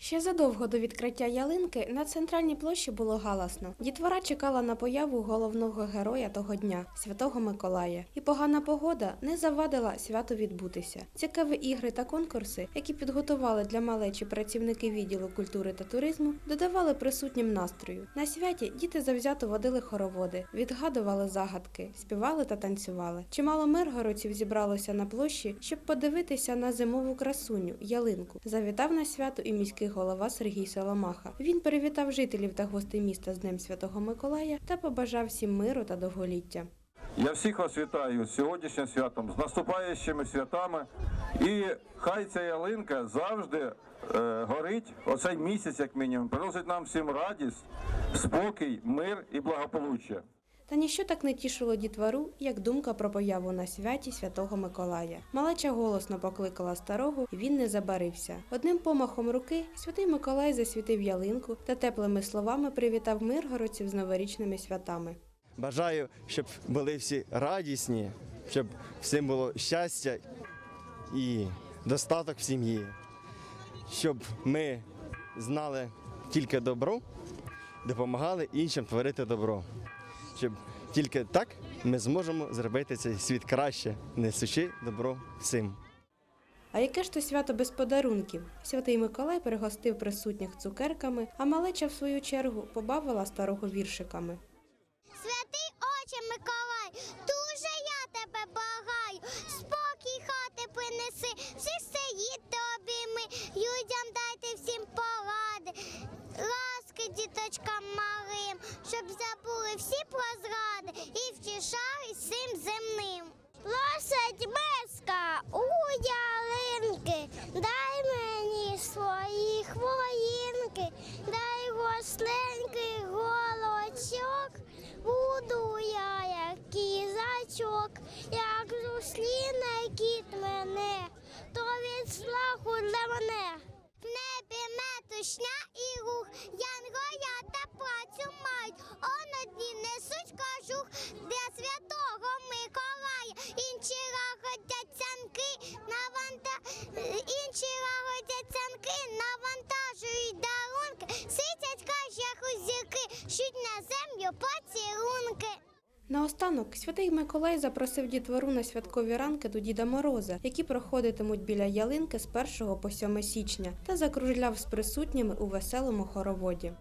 Ще задовго до відкриття ялинки на центральній площі було галасно. Дітвора чекала на появу головного героя того дня святого Миколая. І погана погода не завадила святу відбутися. Цікаві ігри та конкурси, які підготували для малечі працівники відділу культури та туризму, додавали присутнім настрою. На святі діти завзято водили хороводи, відгадували загадки, співали та танцювали. Чимало миргородців зібралося на площі, щоб подивитися на зимову красуню ялинку. Завітав на свято і міський голова Сергій Соломаха. Він привітав жителів та гостей міста з Днем Святого Миколая та побажав всім миру та довголіття. Я всіх вас вітаю з сьогоднішнім святом, з наступаючими святами. І хай ця ялинка завжди е, горить оцей місяць, як мінімум, приносить нам всім радість, спокій, мир і благополуччя. Та ніщо так не тішило дітвору, як думка про появу на святі святого Миколая. Малеча голосно покликала старого, і він не забарився. Одним помахом руки святий Миколай засвітив ялинку та теплими словами привітав миргородців з новорічними святами. Бажаю, щоб були всі радісні, щоб всім було щастя і достаток в сім'ї, щоб ми знали тільки добро, допомагали іншим творити добро. Щоб тільки так ми зможемо зробити цей світ краще, несучи добро всім. А яке ж то свято без подарунків? Святий Миколай пригостив присутніх цукерками, а малеча, в свою чергу, побавила старого віршиками. Просить миска у ялинки, дай мені свої хвоїнки, дай госленький голочок, буду я як кізачок, як зустріне кіт мене, то від страху для мене. В небі метушня і рух, янголята працю мають, он одні несуть кажух Наостанок святий Миколай запросив дітвору на святкові ранки до Діда Мороза, які проходитимуть біля ялинки з 1 по 7 січня, та закружляв з присутніми у веселому хороводі.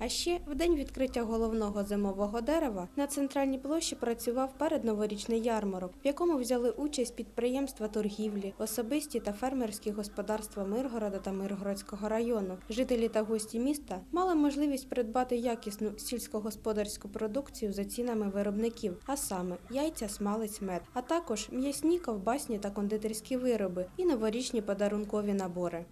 А ще в день відкриття головного зимового дерева на центральній площі працював передноворічний ярмарок, в якому взяли участь підприємства торгівлі, особисті та фермерські господарства Миргорода та Миргородського району. Жителі та гості міста мали можливість придбати якісну сільськогосподарську продукцію за цінами виробників, а саме яйця, смалець, мед, а також м'ясні, ковбасні та кондитерські вироби і новорічні подарункові набори.